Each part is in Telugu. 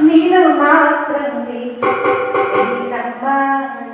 నేను మాత్రమే నమ్మాలయ్యా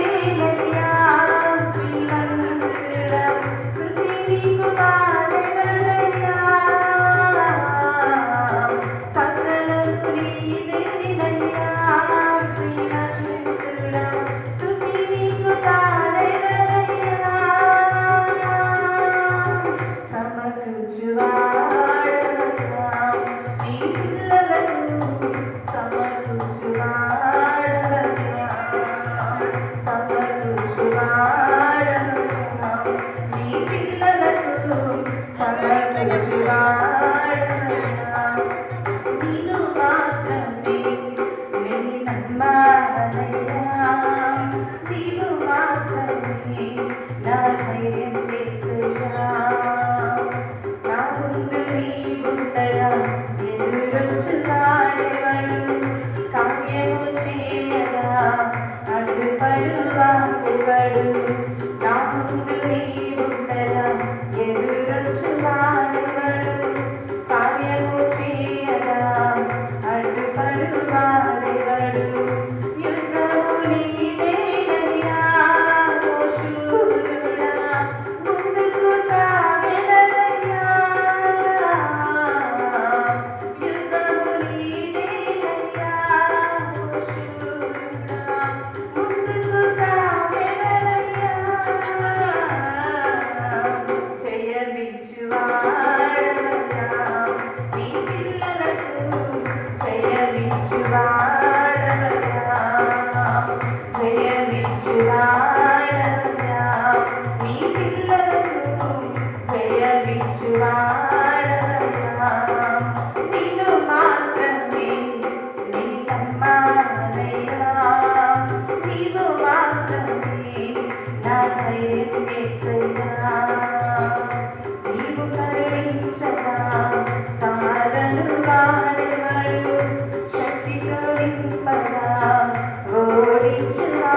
నా ధైర్యం వేసయ్యా నీవు కరుణించగా కాలను కాడవడు శక్తితో నింపగా ఓడించుగా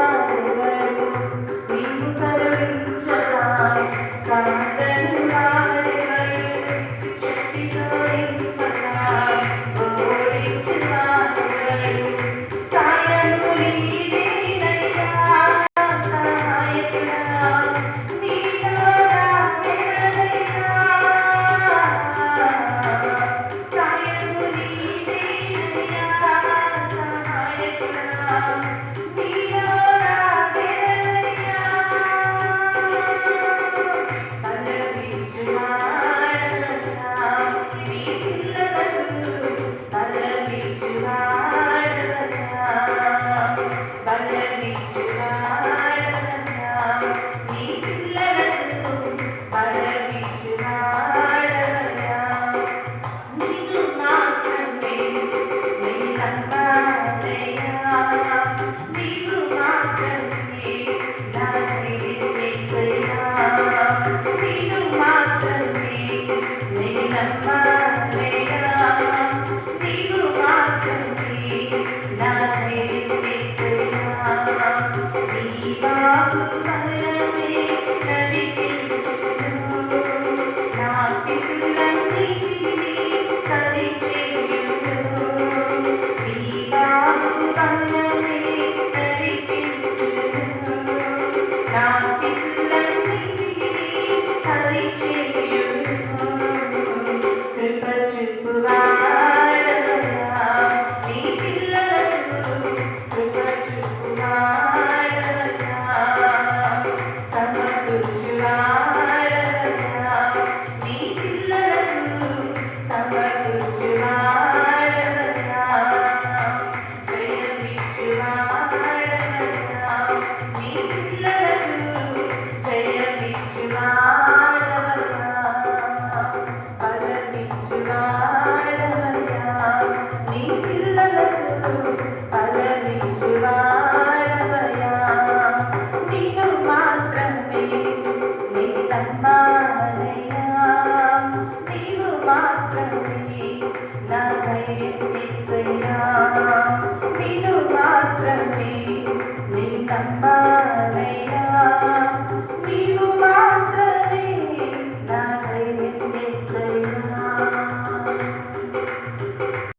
sempre మాత్రమే నీ తప్ప